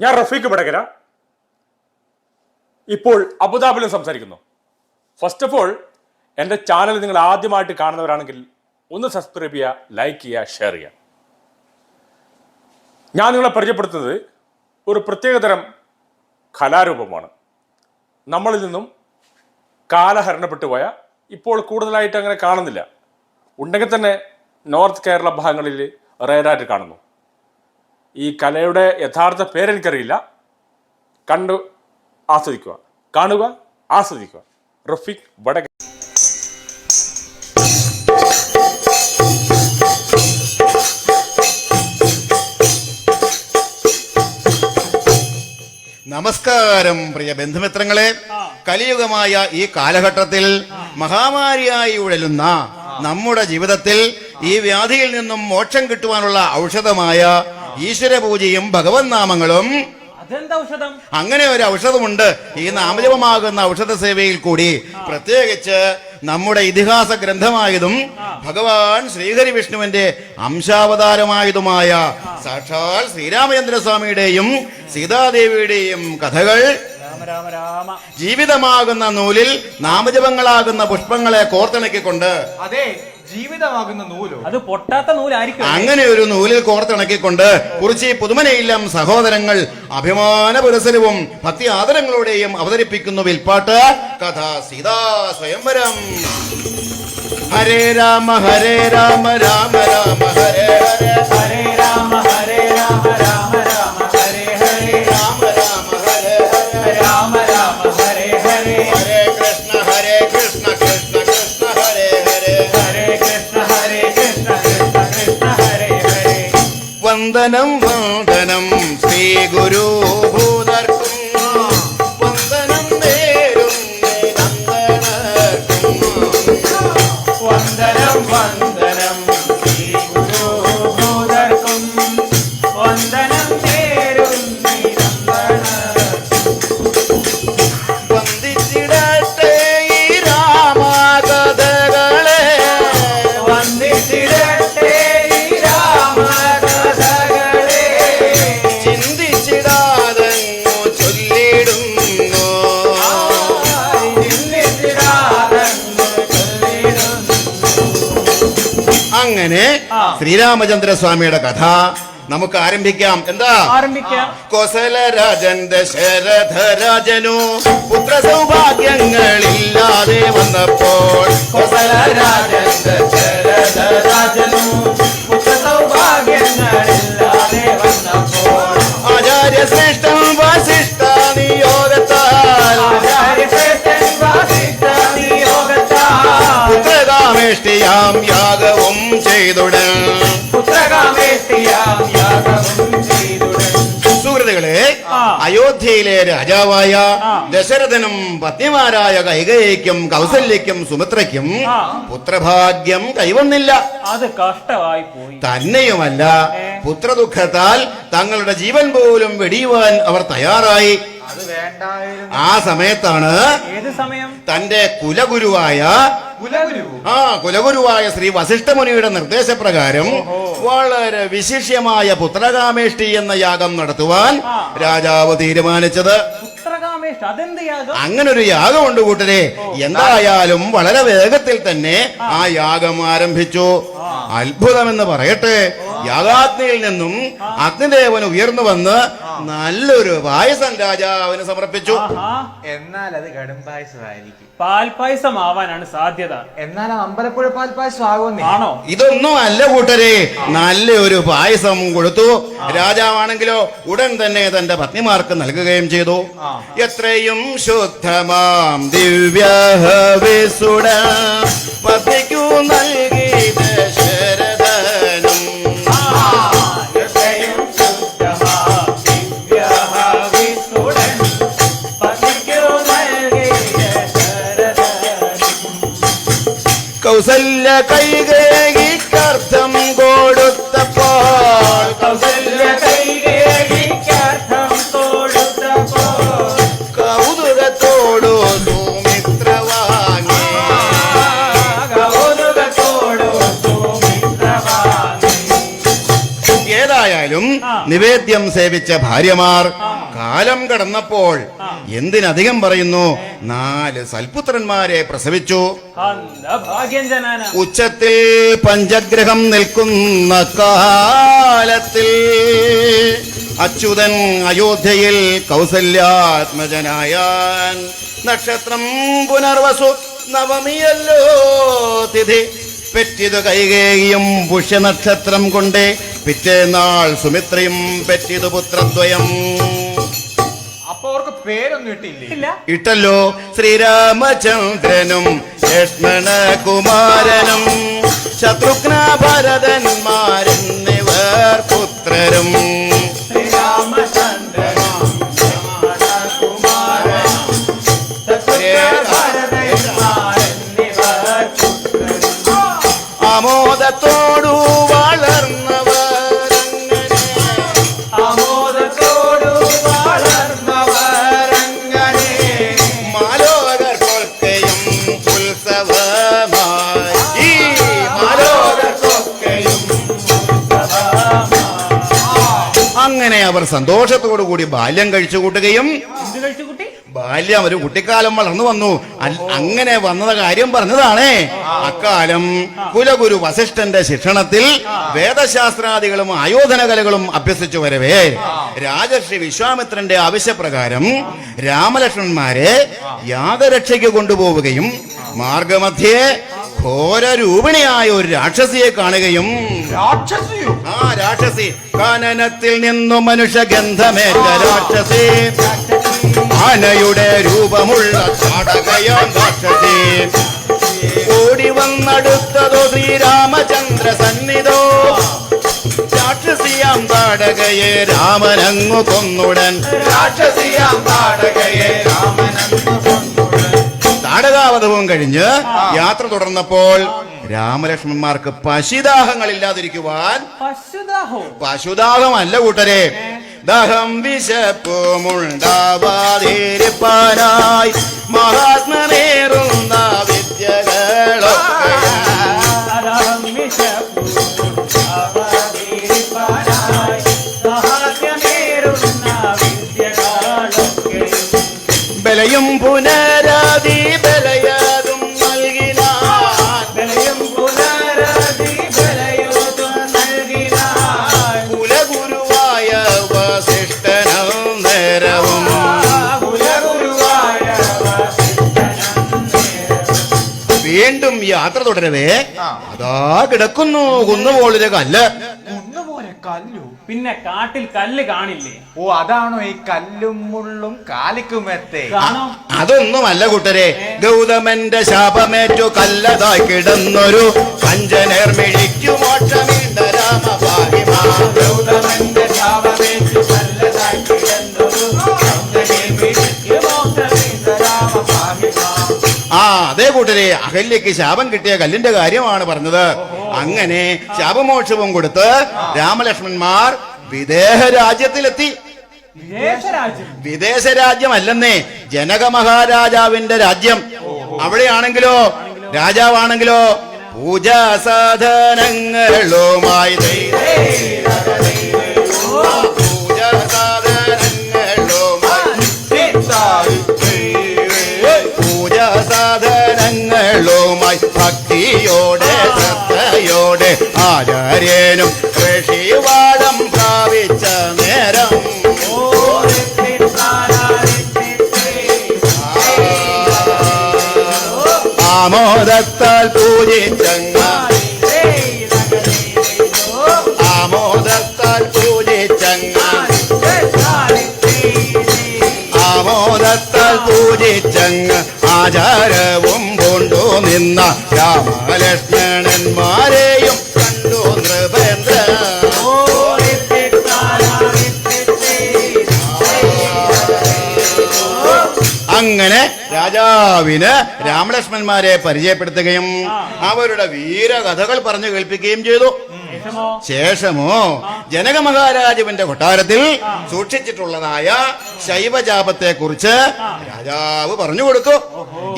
ഞാൻ റഫീഖ് വടകര ഇപ്പോൾ അബുദാബിലും സംസാരിക്കുന്നു. ഫസ്റ്റ് ഓഫ് ഓൾ എന്റെ ചാനൽ നിങ്ങൾ ആദ്യമായിട്ട് കാണുന്നവരാണെങ്കിൽ ഒന്ന് സബ്സ്ക്രൈബ് ചെയ്യുക ലൈക്ക് ചെയ്യുക ഷെയർ ചെയ്യുക. ഞാൻ നിങ്ങളെ പരിചയപ്പെടുത്തുന്നത് ഒരു പ്രത്യേകതരം കലാരൂപമാണ്. നമ്മളിൽ നിന്നും കാലഹരണപ്പെട്ടു പോയ ഇപ്പോൾ കൂടുതലായിട്ട് അങ്ങനെ കാണുന്നില്ല. ഉണ്ടെങ്കിൽ തന്നെ നോർത്ത് കേരള ഭാഗങ്ങളിൽ റേറായിട്ട് കാണുന്നു. ഈ കലയുടെ യഥാർത്ഥ പേരെനിക്കറിയില്ല. കണ്ടു ആസ്വദിക്കുക. കാണുക ആസ്വദിക്കുക. റഫീഖ് വടക നമസ്കാരം പ്രിയ ബന്ധുമിത്രങ്ങളെ. കലിയുഗമായ ഈ കാലഘട്ടത്തിൽ മഹാമാരിയായി ഉഴലുന്ന നമ്മുടെ ജീവിതത്തിൽ ഈ വ്യാധിയിൽ നിന്നും മോക്ഷം കിട്ടുവാനുള്ള ഔഷധമായ ഈശ്വര പൂജയും ഭഗവത് നാമങ്ങളും. അങ്ങനെ ഒരു ഔഷധമുണ്ട്. ഈ നാമജപമാകുന്ന ഔഷധ സേവയിൽ കൂടി പ്രത്യേകിച്ച് നമ്മുടെ ഇതിഹാസ ഗ്രന്ഥമായതും ഭഗവാൻ ശ്രീഹരി വിഷ്ണുവിന്റെ അംശാവതാരമായതുമായ സാക്ഷാൽ ശ്രീരാമചന്ദ്ര സ്വാമിയുടെയും സീതാദേവിയുടെയും കഥകൾ ജീവിതമാകുന്ന നൂലിൽ നാമജപങ്ങളാകുന്ന പുഷ്പങ്ങളെ കോർത്തിണക്കിക്കൊണ്ട് അതെ. ജീവിതമാകുന്ന നൂലോ? അത് പൊട്ടാത്ത നൂലായിരിക്കും അങ്ങനെ ഒരു നൂലിൽ കോർത്തിണക്കിക്കൊണ്ട് കുറിച്ച് പുതുമനയില്ലം സഹോദരങ്ങൾ അഭിമാന പുരസരവും ഭക്തി ആദരങ്ങളോടെയും അവതരിപ്പിക്കുന്നു വിൽപ്പാട്ട് കഥ സീതാ സ്വയംവരം. ഹരേ രാമ ഹരേ രാമ രാമ രാമ ഹരേ ഹരേ. വന്ദനം വന്ദനം ശ്രീ ഗുരു. അങ്ങനെ ശ്രീരാമചന്ദ്ര സ്വാമിയുടെ കഥ നമുക്ക് ആരംഭിക്കാം. എന്താ? ആരംഭിക്കാം. കോസലരാജൻ ദശരഥരാജനു പുത്ര സൗഭാഗ്യങ്ങളില്ലാതെ വന്നപ്പോൾ കോസലരാജൻ ദശരഥരാജനു പുത്രസൗഭാഗ്യങ്ങളില്ലാതെ വന്നപ്പോൾ ആചാര്യശ്രേഷ്ഠം വസിഷ്ഠ പുത്രകാമേഷ്ടിയാം യാഗവും ചെയ്തുടൻ പുത്രകാമേഷ്ടിയാം യാഗവും ചെയ്തുടൻ സുഹൃത്തുക്കളെ. അയോധ്യയിലെ രാജാവായ. ദശരഥനും പത്നിമാരായ കൈകയ്ക്കും കൗസല്യക്കും സുമിത്രയ്ക്കും. പുത്രഭാഗ്യം കൈവന്നില്ല അത് കഷ്ടമായി പോയി തന്നെയുമല്ല? പുത്രദുഃഖത്താൽ തങ്ങളുടെ ജീവൻ പോലും വെടിയുവാൻ അവർ തയ്യാറായി ആ സമയത്താണ് തന്റെ കുലഗുരുവായ കുലഗുരു ആ കുലഗുരുവായ ശ്രീ വസിഷ്ഠമുനിയുടെ നിർദ്ദേശപ്രകാരം വളരെ വിശിഷ്യമായ പുത്രകാമേഷ്ടി എന്ന യാഗം നടത്തുവാൻ രാജാവ് തീരുമാനിച്ചത്. അങ്ങനെ ഒരു യാഗം? ഉണ്ട് യാഗമുണ്ട് കൂട്ടരെ എന്തായാലും വളരെ വേഗത്തിൽ തന്നെ ആ. യാഗം ആരംഭിച്ചു. അത്ഭുതമെന്ന് പറയട്ടെ. യാഗാഗ്നിയിൽ നിന്നും അഗ്നിദേവൻ ഉയർന്നു വന്ന് നല്ലൊരു പായസം രാജാവിന് സമർപ്പിച്ചു. എന്നാൽ അത് കടും പായസമായിരിക്കും പാൽപായസമാവാനാണ് സാധ്യത. എന്നാൽ അമ്പലപ്പുഴ പാൽപായസം ആകുന്നേ ആണോ? ഇതൊന്നും അല്ല കൂട്ടരെ. നല്ലൊരു പായസം കൊടുത്തു. രാജാവാണെങ്കിലോ ഉടൻ തന്നെ തന്റെ പത്നിമാർക്ക് നൽകുകയും ചെയ്തു. എത്രയും ശുദ്ധമാം ദിവ്യ പത്നിക്കു നൽകി കൗസല്യ കൈകേകിക്കർത്ഥം കൊടുത്തപ്പോൾ. കൗസല്യ കൈകേകിക്കർത്ഥം കൊടുത്തപ്പോൾ. കൗതുകത്തോടു സുമിത്ര വാങ്ങി കൗതുകത്തോടു സുമിത്രവാണി. ഏതായാലും നിവേദ്യം സേവിച്ച ഭാര്യമാർ കാലം കടന്നപ്പോൾ എന്തിനധികം പറയുന്നു? നാല് സൽപുത്രന്മാരെ പ്രസവിച്ചു. ഉച്ചത്തിൽ പഞ്ചഗ്രഹം നിൽക്കുന്ന കാലത്തിൽ അച്യുതൻ അയോധ്യയിൽ കൗസല്യാത്മജനായാൻ നക്ഷത്രം പുനർവസു നവമിയല്ലോ തിഥി. പെറ്റിതു കൈകേയും പുഷ്യനക്ഷത്രം കൊണ്ട് പിറ്റേനാൾ സുമിത്രയും പെറ്റിതു പുത്രദ്വയം. പേരൊന്നും ഇട്ടില്ല? ഇട്ടല്ലോ ശ്രീരാമചന്ദ്രനും ലക്ഷ്മണ കുമാരനും ശത്രുഘ്ന ഭരതന്മാരെന്നിവർ പുത്രരും. സന്തോഷത്തോടു കൂടി ബാല്യം കഴിച്ചു കൂട്ടുകയും ബാല്യം ഒരു കുട്ടിക്കാലം വളർന്നു വന്നു. അങ്ങനെ വന്നത് കാര്യം പറഞ്ഞതാണേ. അക്കാലം കുലഗുരു വസിഷ്ഠന്റെ ശിക്ഷണത്തിൽ വേദശാസ്ത്രാദികളും ആയോധന കലകളും അഭ്യസിച്ചു വരവേ. രാജർഷി വിശ്വാമിത്രന്റെ ആവശ്യപ്രകാരം രാമലക്ഷ്മണന്മാരെ യാഗരക്ഷയ്ക്ക് കൊണ്ടുപോവുകയും മാർഗമധ്യേ ഘോരരൂപിണിയായ ഒരു രാക്ഷസിയെ കാണുകയും രാക്ഷസിയോ? ആ രാക്ഷസി കാനനത്തിൽ നിന്നു മനുഷ്യഗന്ധമേറ്റ രാക്ഷസി. ആനയുടെ രൂപമുള്ള ചാടകയാം രാക്ഷസി. ഓടി വന്നടുത്തതോ ശ്രീരാമചന്ദ്ര സന്നിധോ. രാക്ഷസിയാം താടകയെ രാമനങ്ങു കൊന്നുടൻ. രാക്ഷസിയാം താടകയെ രാമനന്നു താടകാവധവും കഴിഞ്ഞ് യാത്ര തുടർന്നപ്പോൾ രാമലക്ഷ്മണന്മാർക്ക് പശിദാഹങ്ങളില്ലാതിരിക്കുവാൻ ഇല്ലാതിരിക്കുവാൻ പശുദാഹമല്ല കൂട്ടരെ. ദഹം വിശപ്പുമുണ്ടാവാതിരിപ്പാനായി മഹാത്മനേറുന്ന വിദ്യകളൊക്കെ. ബലയും പുനരാതി യാത്ര തുടരവേ. അതാ കിടക്കുന്നു. കുന്നുപോലൊരു കല്ല്. കുന്നുപോലെ കല്ലു. പിന്നെ കാട്ടിൽ കല്ല് കാണില്ലേ? ഓ അതാണോ ഈ കല്ലും മുള്ളും കാലിക്കും കാണോ? അതൊന്നുമല്ല കൂട്ടരെ. ഗൗതമന്റെ ശാപമേറ്റു കല്ലതായി കിടന്നൊരു കഞ്ചനേർ മിഴിക്കു മോക്ഷമീണ്ട രാമപാഹിമാ. ഗൗതമന്റെ ശാപമേറ്റു അതേ കൂട്ടരെ അഹല്യക്ക് ശാപം കിട്ടിയ കല്ലിന്റെ കാര്യമാണ് പറഞ്ഞത്. അങ്ങനെ ശാപമോക്ഷവും കൊടുത്ത് രാമലക്ഷ്മണന്മാർ വിദേഹ രാജ്യത്തിലെത്തി. വിദേശ രാജ്യമല്ലെന്നേ ജനക മഹാരാജാവിന്റെ രാജ്യം. അവിടെയാണെങ്കിലോ രാജാവാണെങ്കിലോ പൂജാ ഭക്തിയോടെ ശ്രദ്ധയോടെ ആചാര്യനും ഋഷിവാദം പ്രാപിച്ച നേരം. ആമോദത്താൽ പൂജിച്ചങ്ങ ആമോദത്താൽ പൂജിച്ചങ്ങ ആമോദത്താൽ പൂജിച്ചങ്ങ് ആചാരവും കൊണ്ടു നിന്ന രാമലക്ഷ്മണന്മാരെയും കണ്ടു നൃപേന്ദ്ര. അങ്ങനെ രാജാവിന് രാമലക്ഷ്മണന്മാരെ പരിചയപ്പെടുത്തുകയും അവരുടെ വീരകഥകൾ പറഞ്ഞു കേൾപ്പിക്കുകയും ചെയ്തു. ശേഷമോ? ജനക മഹാരാജുവിന്റെ കൊട്ടാരത്തിൽ സൂക്ഷിച്ചിട്ടുള്ളതായ ശൈവജാപത്തെ കുറിച്ച് രാജാവ് പറഞ്ഞു കൊടുത്തു.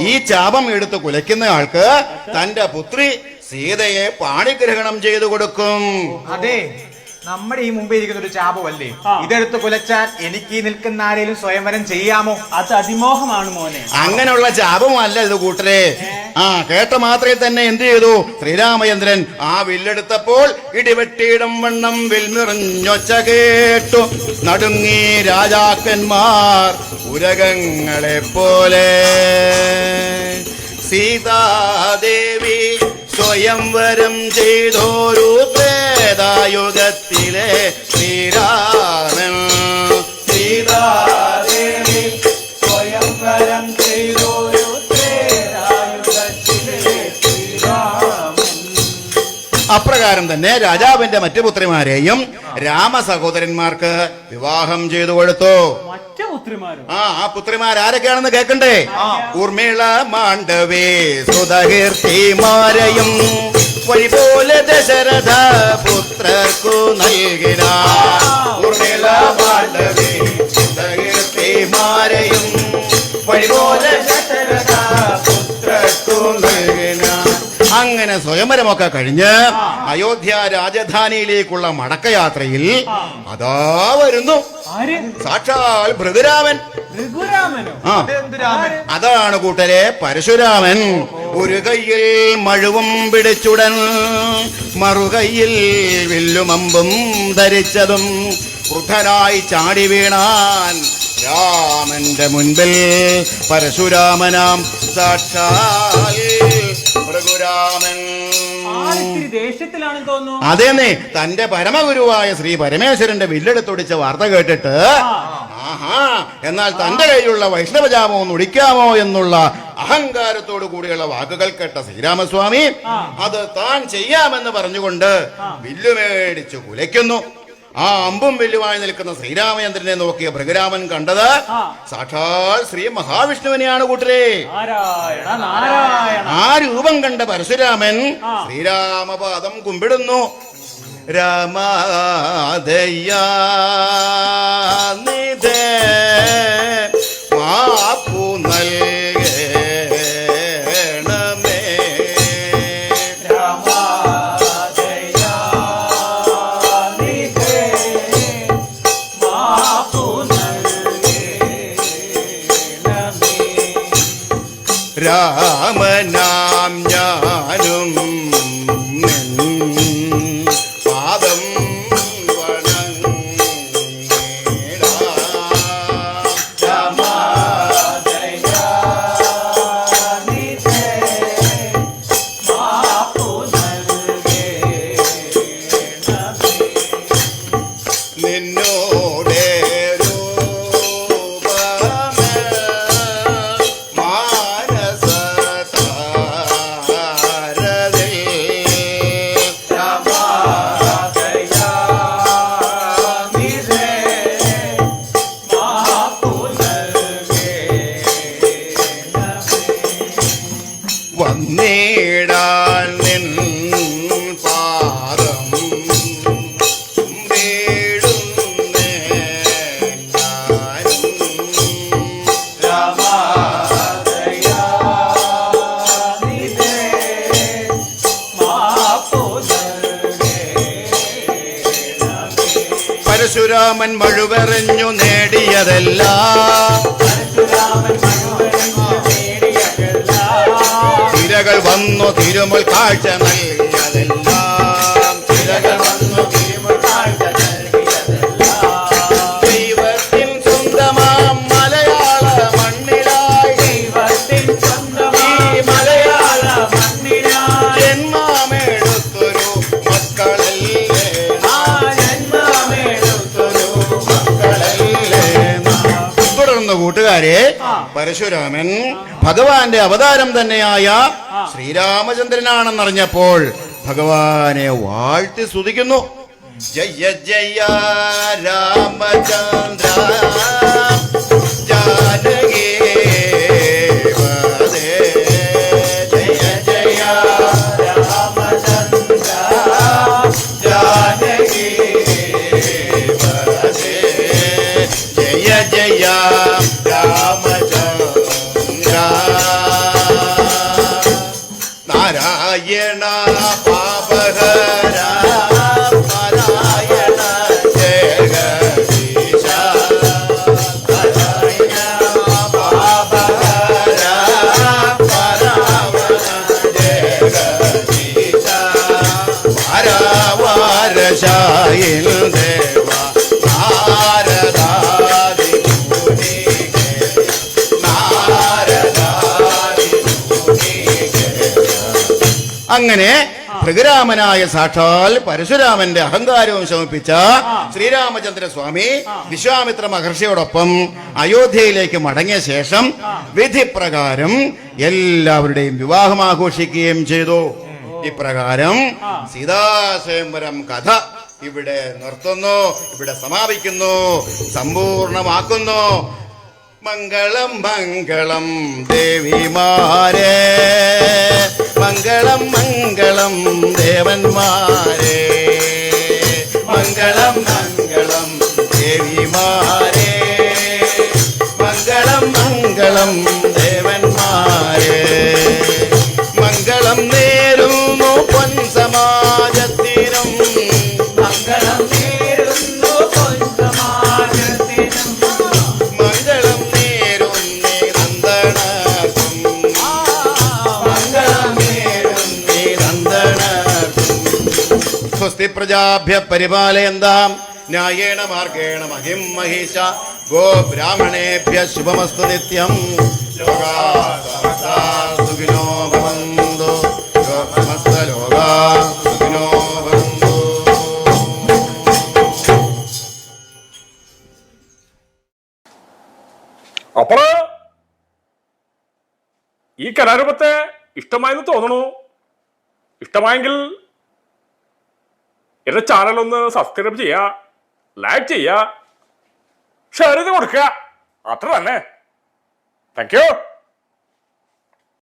ഈ ചാപം എടുത്ത് കുലയ്ക്കുന്ന ആൾക്ക് തന്റെ പുത്രി സീതയെ പാണിഗ്രഹണം ചെയ്തു കൊടുക്കും. അതെ. നമ്മുടെ ഈ മുമ്പേ ഇരിക്കുന്ന ഒരു ചാപമല്ലേ. ഇതെടുത്ത് കുലച്ചാൽ എനിക്ക് ഈ നിൽക്കുന്ന ആരെയും സ്വയംവരം ചെയ്യാമോ? അത് അതിമോഹമാണ് മോനെ. അങ്ങനെയുള്ള ചാപമല്ല ഇത് കൂട്ടരെ. ആ കേട്ട മാത്രമേ തന്നെ എന്ത് ചെയ്തു? ശ്രീരാമചന്ദ്രൻ ആ വില്ലെടുത്തപ്പോൾ ഇടിവെട്ടിയിടം വണ്ണം വിൽ നിറഞ്ഞൊച്ച കേട്ടു. നടുങ്ങി രാജാക്കന്മാർ ഉരകങ്ങളെ പോലെ സീതാദേവി സ്വയംവരം ചെയ്തോരു ത്രേതായുഗത്തിലെ ശ്രീരാമൻ. അപ്രകാരം തന്നെ രാജാവിന്റെ മറ്റു പുത്രിമാരെയും രാമ സഹോദരന്മാർക്ക് വിവാഹം ചെയ്തു കൊടുത്തു. ആ ആ പുത്രിമാർ ആരൊക്കെയാണെന്ന് കേൾക്കണ്ടേ? ഊർമിള മാണ്ഡവേ സുധകീർത്തിമാരെയും വഴി പോലെ ദശരഥ പുത്രർക്കു നൽകിന ഊർമിള മാണ്ഡവേ സുധകീർത്തിമാരെയും വഴി പോലെ ദശരഥ അങ്ങനെ സ്വയംവരമൊക്കെ കഴിഞ്ഞ് അയോധ്യ രാജധാനിയിലേക്കുള്ള മടക്കയാത്രയിൽ അതാ വരുന്നു. സാക്ഷാൽ ഭൃഗുരാമൻ. അതാണ് കൂട്ടരെ പരശുരാമൻ. ഒരു കയ്യിൽ മഴുവും പിടിച്ചുടൻ മറുകയ്യിൽ വില്ലുമമ്പും ധരിച്ചതും വൃദ്ധനായി ചാടി വീണാൻ രാമന്റെ മുൻപിൽ പരശുരാമനാം സാക്ഷാൽ ഭൃഗുരാമൻ. അതേന്നെ തന്റെ പരമഗുരുവായ ശ്രീ പരമേശ്വരന്റെ വില്ലെടുത്തൊടിച്ച വാർത്ത കേട്ടിട്ട് ആഹാ എന്നാൽ തന്റെ കയ്യിലുള്ള വൈഷ്ണവജാമോ ഒന്ന് ഒടിക്കാമോ എന്നുള്ള അഹങ്കാരത്തോടു കൂടിയുള്ള വാക്കുകൾ കേട്ട ശ്രീരാമസ്വാമി അത് താൻ ചെയ്യാമെന്ന് പറഞ്ഞുകൊണ്ട് വില്ലു മേടിച്ചു കുലയ്ക്കുന്നു. ആ അമ്പും വില്ലുമായി നിൽക്കുന്ന ശ്രീരാമചന്ദ്രനെ നോക്കിയ ഭൃഗരാമൻ കണ്ടത് സാക്ഷാൽ ശ്രീ മഹാവിഷ്ണുവിനെയാണ് കൂട്ടരെ. ആ രൂപം കണ്ട പരശുരാമൻ ശ്രീരാമപാദം കുമ്പിടുന്നു. രാമാദയ്യാ നിധേ. വന്നിടാൻ നിൻ പാദം പരശുരാമൻ മഴുവെറിഞ്ഞു നേടിയതല്ല. തിരകൾ വന്നു തിരുമുൽ കാഴ്ച നൽകിയതെല്ലാം. ചിലകൾ വന്നു തിരുമുൽ കാഴ്ച നൽകിയതെല്ലാം. ദൈവത്തിൻ സ്വന്തമാം മലയാള മണ്ണിലായി. മലയാള ജന്മമെടുത്തൊരു മക്കളല്ലേ തുടർന്ന് കൂട്ടുകാരെ പരശുരാമൻ ഭഗവാന്റെ അവതാരം തന്നെയായ ശ്രീരാമചന്ദ്രനാണെന്നറിഞ്ഞപ്പോൾ ഭഗവാനെ വാഴ്ത്തി സ്തുതിക്കുന്നു. ജയ ജയ രാമചന്ദ്ര. അങ്ങനെ ഭൃഗരാമനായ സാക്ഷാൽ പരശുരാമന്റെ അഹങ്കാരവും ശമിപ്പിച്ച ശ്രീരാമചന്ദ്ര സ്വാമി വിശ്വാമിത്ര മഹർഷിയോടൊപ്പം അയോധ്യയിലേക്ക് മടങ്ങിയ ശേഷം വിധിപ്രകാരം എല്ലാവരുടെയും വിവാഹം ആഘോഷിക്കുകയും ചെയ്തു. ഇപ്രകാരം സീതാസ്വയംവരം കഥ ഇവിടെ നിർത്തുന്നു ഇവിടെ സമാപിക്കുന്നു സമ്പൂർണമാക്കുന്നു. മംഗളം മംഗളം ദേവിമാരെ മംഗളം മംഗളം ദേവന്മാരെ മംഗളം മംഗളം ദേവിമാരെ മംഗളം മംഗളം പ്രജാഭ്യ പരിപാലയന്താം ന്യായേണ മാർഗേണ മഹിം മഹിഷ ഗോ ബ്രാഹ്മണേഭ്യ ശുഭമസ്തു നിത്യം. സുഖിനോ ലോകാ സുഖിനോ അപ്പോൾ ഈ കലാരൂപത്തെ ഇഷ്ടമായെന്ന് തോന്നണു. ഇഷ്ടമായെങ്കിൽ എന്റെ ചാനൽ ഒന്ന് സബ്സ്ക്രൈബ് ചെയ്യുക ലൈക്ക് ചെയ്യുക ഷെയർ ചെയ്ത് കൊടുക്കുക. അത്ര തന്നെ താങ്ക് യു